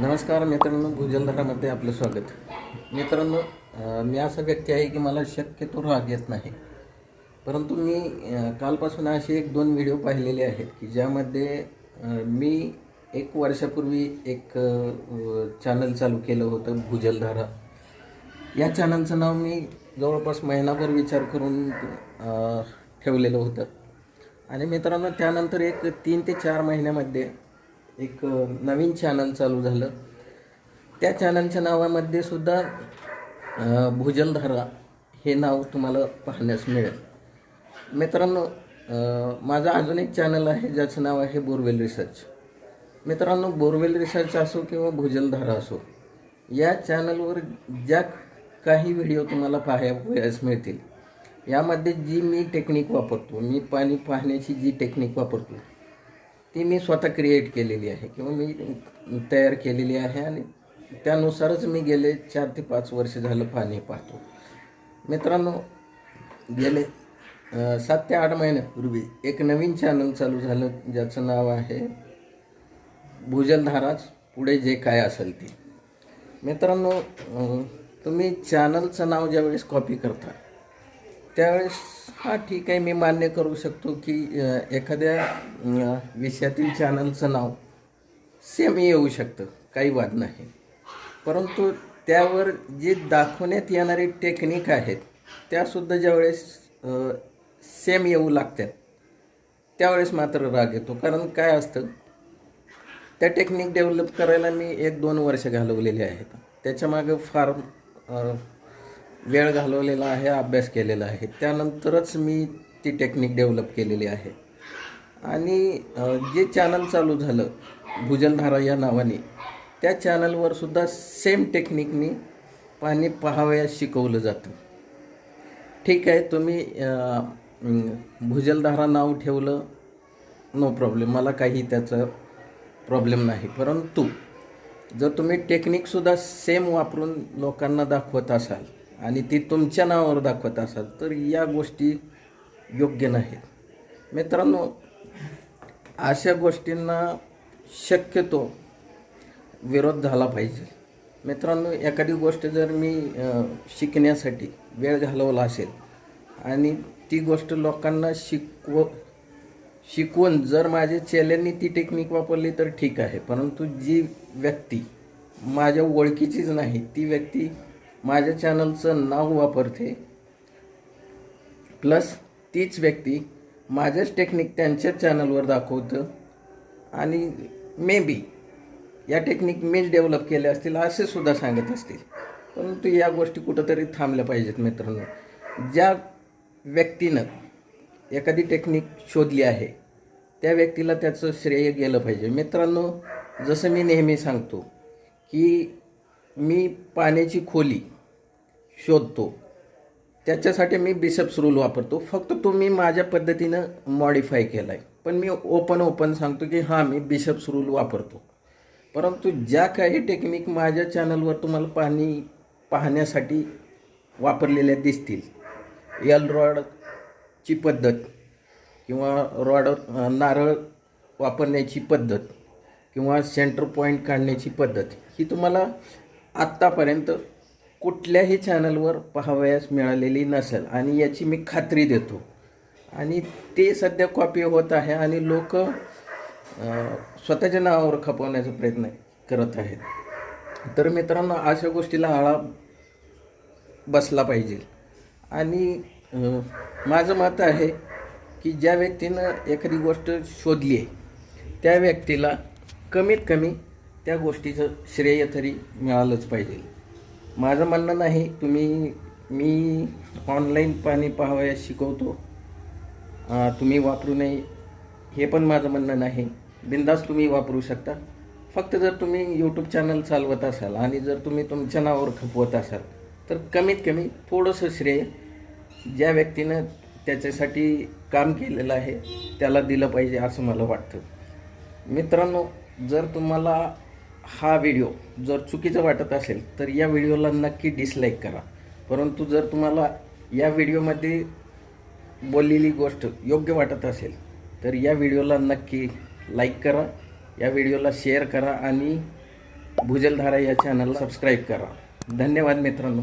नमस्कार मित्रांनो भूजलधारामध्ये आपलं स्वागत. मित्रांनो मी असा व्यक्ती आहे की मला शक्यतो राग येत नाही. परंतु मी कालपासून असे एक दोन व्हिडिओ पाहिलेले आहेत की ज्यामध्ये मी एक वर्षापूर्वी एक चॅनल चालू केलं होतं भूजलधारा या चॅनलचं नाव मी जवळपास महिनाभर विचार करून ठेवलेलं होतं. आणि मित्रांनो त्यानंतर एक तीन ते चार महिन्यामध्ये एक नवीन चॅनल चालू झालं. त्या चॅनलच्या नावामध्ये सुद्धा अ, भूजलधारा हे नाव तुम्हाला पाहण्यास मिळेल. मित्रांनो माझं अजून एक चॅनल आहे ज्याचं नाव आहे बोरवेल रिसर्च. मित्रांनो बोरवेल रिसर्च असो किंवा भूजलधारा असो या चॅनलवर ज्या काही व्हिडिओ तुम्हाला पाहावयास मिळतील यामध्ये जी मी टेक्निक वापरतो मी पाणी पाहण्याची जी टेक्निक वापरतो ती मी स्वतः क्रिएट केलेली आहे किंवा मी तयार केलेली आहे आणि त्यानुसारच मी गेले चार ते पाच वर्ष झालं पाणी पाहतो. मित्रांनो गेले सात ते आठ महिन्यापूर्वी एक नवीन चॅनल चालू झालं ज्याचं नाव आहे भूजलधाराच पुढे जे काय असेल ते. मित्रांनो तुम्ही चॅनलचं नाव ज्यावेळेस कॉपी करता त्यावेळेस हा ठीक आहे. मी मान्य करू शकतो की एखाद्या विषयातील चॅनलचं नाव सेम येऊ शकतं. काही वाद नाही. परंतु त्यावर जे दाखवण्यात येणारी टेक्निक आहेत त्यासुद्धा ज्यावेळेस सेम येऊ लागतात त्यावेळेस मात्र राग येतो. कारण काय असतं त्या टेक्निक डेव्हलप करायला मी एक दोन वर्ष घालवलेली आहेत. त्याच्यामागं फार वेळ घालवलेला आहे अभ्यास केलेला आहे. त्यानंतरच मी ती टेक्निक डेव्हलप केलेली आहे. आणि जे चॅनल चालू झालं भूजलधारा या नावाने त्या चॅनलवर सुद्धा सेम टेक्निकनी पाणी पाहावयास शिकवलं जातं. ठीक आहे तुम्ही भुजलधारा भूजलधारा नाव ठेवलं नो प्रॉब्लेम मला काही त्याचा प्रॉब्लेम नाही. परंतु जर तुम्ही टेक्निकसुद्धा सेम वापरून लोकांना दाखवत असाल आणि ती तुमच्या नावावर दाखवत असाल तर या गोष्टी योग्य नाहीत. मित्रांनो अशा गोष्टींना शक्यतो विरोध झाला पाहिजे. मित्रांनो एखादी गोष्ट जर मी शिकण्यासाठी वेळ घालवला असेल आणि ती गोष्ट लोकांना शिकव शिकवून जर माझ्या चेल्यांनी ती टेक्निक वापरली तर ठीक आहे. परंतु जी व्यक्ती माझ्या ओळखीचीच नाही ती व्यक्ती माझ्या चॅनलचं नाव वापरते. प्लस तीच व्यक्ती माझ्याच टेक्निक त्यांच्याच चॅनलवर दाखवतं. आणि मे बी या टेक्निक मीच डेव्हलप केल्या असतील असे सुद्धा सांगत असतील. परंतु या गोष्टी कुठंतरी थांबल्या पाहिजेत मित्रांनो. ज्या व्यक्तीनं एखादी टेक्निक शोधली आहे त्या व्यक्तीला त्याचं श्रेय गेलं पाहिजे. मित्रांनो जसं मी नेहमी सांगतो की मी पाण्याची खोली शोधतो. त्याच्यासाठी मी बिशप्स रूल वापरतो. फक्त तुम्ही माझ्या पद्धतीनं मॉडिफाय केला आहे पण मी ओपन ओपन सांगतो की हां मी बिशप्स रूल वापरतो. परंतु ज्या काही टेक्निक माझ्या चॅनलवर तुम्हाला पाणी पाहण्यासाठी वापरलेल्या दिसतील यल रॉडची पद्धत किंवा रॉड नारळ वापरण्याची पद्धत किंवा सेंटर पॉईंट काढण्याची पद्धत ही तुम्हाला आत्तापर्यंत कुठल्याही चॅनलवर पाहावयास मिळालेली नसेल. आणि याची मी खात्री देतो. आणि ते सध्या कॉपी होत आहे आणि लोक स्वतःच्या नावावर खपवण्याचा प्रयत्न करत आहेत. तर मित्रांनो अशा गोष्टीला आळा बसला पाहिजे. आणि माझं मत आहे की ज्या व्यक्तीनं एखादी गोष्ट शोधली आहे त्या व्यक्तीला कमीत कमी त्या गोष्टीचं श्रेय तरी मिळालंच पाहिजे. माझं म्हणणं नाही तुम्ही मी ऑनलाईन पाणी पाहावयास शिकवतो. तुम्ही वापरू नये हे पण माझं म्हणणं नाही. बिंदास तुम्ही वापरू शकता. फक्त जर तुम्ही यूट्यूब चॅनल चालवत असाल आणि जर तुम्ही तुमच्या नावावर खपवत असाल तर कमीत कमी थोडंसं श्रेय ज्या व्यक्तीनं त्याच्यासाठी काम केलेलं आहे त्याला दिलं पाहिजे असं मला वाटतं. मित्रांनो जर तुम्हाला हा व्हिडिओ जर चुकीचा वाटत असेल तर या व्हिडिओला नक्की डिसलाईक करा. परंतु जर तुम्हाला या व्हिडिओमध्ये बोललेली गोष्ट योग्य वाटत असेल तर या व्हिडिओला नक्की लाईक करा या व्हिडिओला शेअर करा आणि भुजलधारा या चॅनलला सबस्क्राईब करा. धन्यवाद मित्रांनो.